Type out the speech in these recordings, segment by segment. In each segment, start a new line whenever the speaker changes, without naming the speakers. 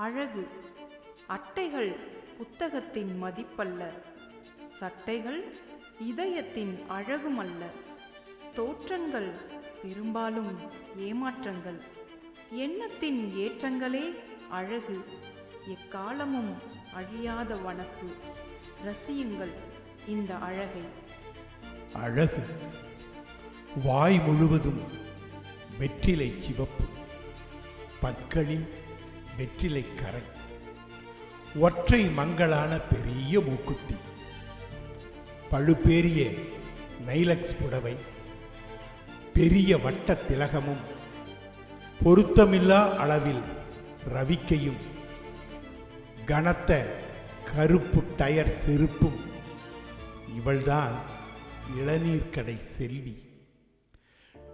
அழகு. அட்டைகள் புத்தகத்தின் மதிப்பல்ல. சட்டைகள் இதயத்தின் அழகுமல்ல. தோற்றங்கள் பெரும்பாலும் ஏமாற்றங்கள். எண்ணத்தின் ஏற்றங்களே அழகு. எக்காலமும் அழியாத வனப்பு ரசியுங்கள் இந்த அழகை.
அழகு. வாய் முழுவதும் வெற்றிலை சிவப்பு. பற்களில் வெற்றிலை கரை ஒற்றை மங்களான பெரிய மூக்குத்தி. பழுப்பேரிய நைலக்ஸ் புடவை. பெரிய வட்ட திலகமும். பொருத்தமில்லா அளவில் ரவிக்கையும். கனத்த கருப்பு டயர் செருப்பும். இவள்தான் இளநீர் கடை செல்வி.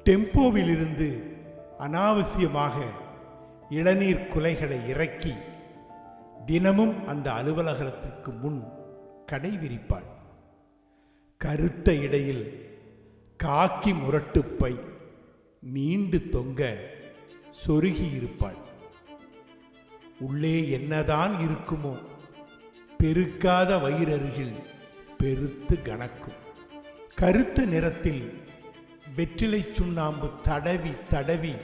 டெம்போவிலிருந்து அனாவசியமாக இளநீர் குலைகளை இறக்கி தினமும் அந்த அலுவலகத்திற்கு முன் கடை விரிப்பாள் கருத்த இடையில் காக்கி முரட்டுப்பை நீண்டு தொங்க சொருகி இருப்பாள் உள்ளே என்னதான் இருக்குமோ பெருக்காத வயிறருகில் பெருத்து கணக்கும். கருத்த நிறத்தில் வெற்றிலை சுண்ணாம்பு தடவி தடவி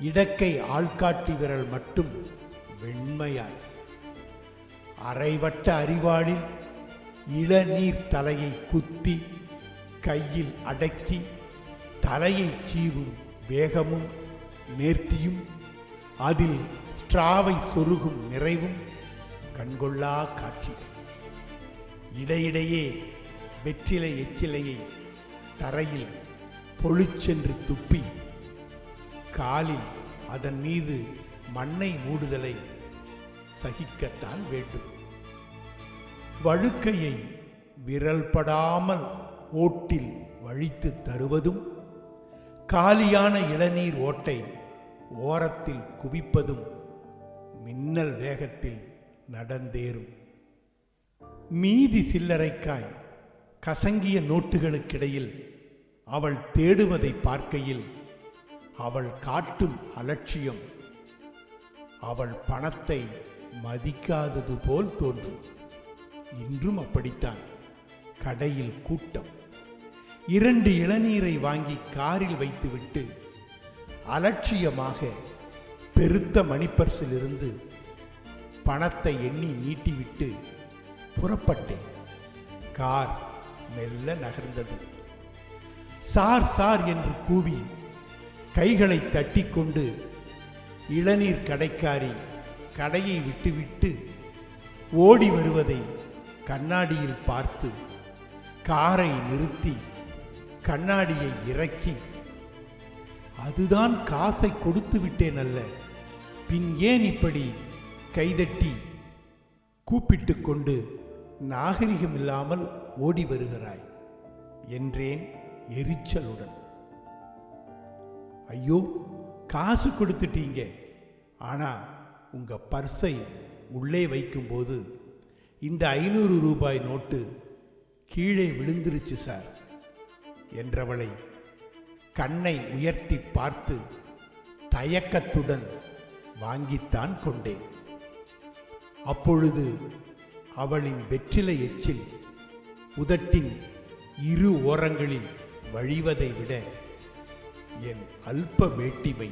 இடக்கை ஆள்காட்டி விரல் மட்டும் வெண்மையாய். அரைவட்ட அறிவாளில் இளநீர் தலையை குத்தி கையில் அடக்கி தலையை சீவும் வேகமும் நேர்த்தியும் அதில் ஸ்ட்ராவை சொருகும் நிறைவும் கண்கொள்ளா காட்சிகள். இடையிடையே வெற்றிலை எச்சிலையை தரையில் பொழிச்சென்று துப்பி காலில் அதன் மீது மண்ணை மூடுதலை சகிக்கத்தான் வேண்டும். வழுக்கையை விரல் படாமல் ஓட்டில் வழித்து தருவதும் காலியான இளநீர் ஓட்டை ஓரத்தில் குவிப்பதும் மின்னல் வேகத்தில் நடந்தேறும். மீதி சில்லறைக்காய் கசங்கிய நோட்டுகளுக்கிடையில் அவள் தேடுவதை பார்க்கையில் அவள் காட்டும் அலட்சியம். அவள் பணத்தை மதிக்காதது போல் தோன்றும். இன்றும் அப்படித்தான். கடையில் கூட்டம். இரண்டு இளநீரை வாங்கி காரில் வைத்துவிட்டு அலட்சியமாக பெருத்த மணிப்பர்சிலிருந்து பணத்தை எண்ணி நீட்டிவிட்டு புறப்பட்டேன். கார் மெல்ல நகர்ந்தது. சார் சார் என்று கூவி கைகளை தட்டிக்கொண்டு இளநீர் கடைக்காரி கடையை விட்டுவிட்டு ஓடி வருவதை கண்ணாடியில் பார்த்து காரை நிறுத்தி கண்ணாடியை இறக்கி அதுதான் காசை கொடுத்து விட்டேன் அல்ல. பின் ஏன் இப்படி? கைதட்டி கூப்பிட்டு கொண்டு நாகரிகமில்லாமல் ஓடி வருகிறாய் என்றேன் எரிச்சலுடன். ஐயோ காசு கொடுத்துட்டீங்க. ஆனால் உங்கள் பர்ஸை உள்ளே வைக்கும்போது இந்த ஐநூறு ரூபாய் நோட்டு கீழே விழுந்துருச்சு சார் என்றவளை கண்ணை உயர்த்தி பார்த்து தயக்கத்துடன் வாங்கித்தான் கொண்டேன். அப்பொழுது அவளின் வெற்றிலை எச்சில் உதட்டின் இரு ஓரங்களில் வழிவதை விட என் அல்ப வேட்டிமை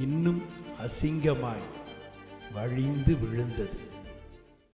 இன்னும் அசிங்கமாய் வழிந்து விழுந்தது.